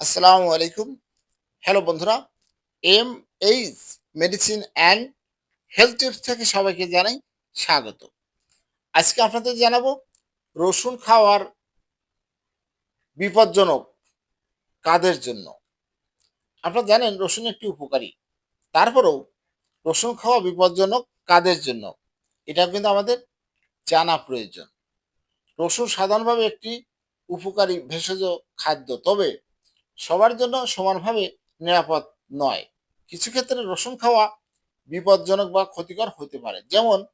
আসসালামু আলাইকুম। হ্যালো বন্ধুরা M H medicine and health tips থেকে সবাইকে জানাই স্বাগত। আজকে আপনাদের জানাব রসুন খাওয়ার বিপজ্জনক কাদের জন্য। আপনারা জানেন রসুন একটি উপকারী, তারপরেও রসুন খাওয়া বিপজ্জনক কাদের জন্য এটা কিন্তু আমাদের জানা প্রয়োজন। রসুন সাধারণভাবে একটি উপকারী ভেষজ খাদ্য, তবে সবার জন্য সমানভাবে নিরাপদ নয়। কিছু ক্ষেত্রে রসুন খাওয়া বিপজ্জনক বা ক্ষতিকর হতে পারে। যেমন,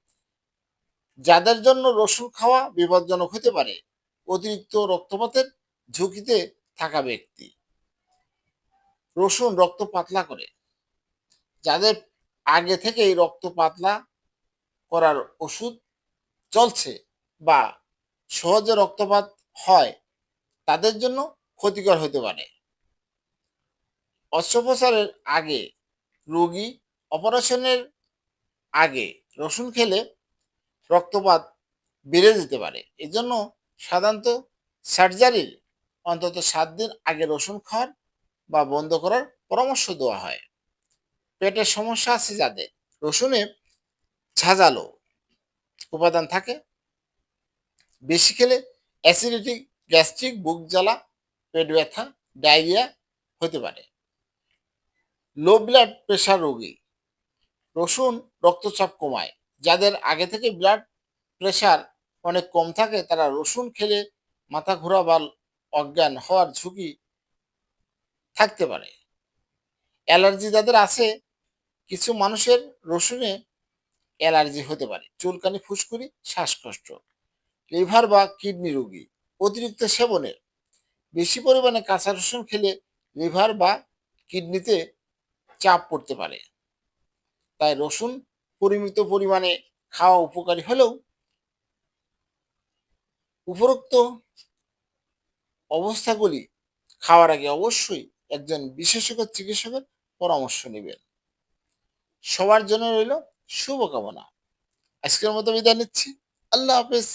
যাদের জন্য রসুন খাওয়া বিপজ্জনক হতে পারে, অতিরিক্ত রক্তপাতের ঝুঁকিতে থাকা ব্যক্তি। রসুন রক্ত পাতলা করে। যাদের আগে থেকেই রক্ত পাতলা করার ওষুধ চলছে বা সহজে রক্তপাত হয়, তাদের জন্য ক্ষতিকর হতে পারে। অস্ত্রোপচারের আগে, রোগী অপারেশনের আগে রসুন খেলে রক্তপাত বেড়ে যেতে পারে। এজন্য সাধারণত সার্জারির অন্তত সাত দিন আগে রসুন খাওয়ার বা বন্ধ করার পরামর্শ দেওয়া হয়। পেটের সমস্যা আছে যাদের। রসুনে ঝাঁঝালো উপাদান থাকে। বেশি খেলে অ্যাসিডিটি গ্যাস্ট্রিক, বুক জ্বালা, পেট ব্যথা, ডায়রিয়া হতে পারে। লো ব্লাড প্রেশার রোগী। রসুন রক্তচাপ কমায়। যাদের আগে থেকে ব্লাড প্রেশার অনেক কম থাকে, তারা রসুন খেলে মাথা ঘোরা বা অজ্ঞান হওয়ার ঝুঁকি থাকতে পারে। অ্যালার্জি যাদের আছে, কিছু মানুষের রসুনে অ্যালার্জি হতে পারে। চুলকানি, ফুসকুড়ি, শ্বাসকষ্ট, লিভার বা কিডনি রোগী, অতিরিক্ত সেবনের। বেশি পরিমাণে কাঁচা রসুন খেলে লিভার বা কিডনিতে চাপ পড়তে পারে। তাই রসুন পরিমিত পরিমাণে খাওয়া উপকারী হলেও উপরোক্ত অবস্থাগুলি খাওয়ার আগে অবশ্যই একজন বিশেষজ্ঞ চিকিৎসকের পরামর্শ নেবেন। সবার জন্য রইল শুভকামনা। আজকের মতো বিদায় নিচ্ছি। আল্লাহ হাফেজ।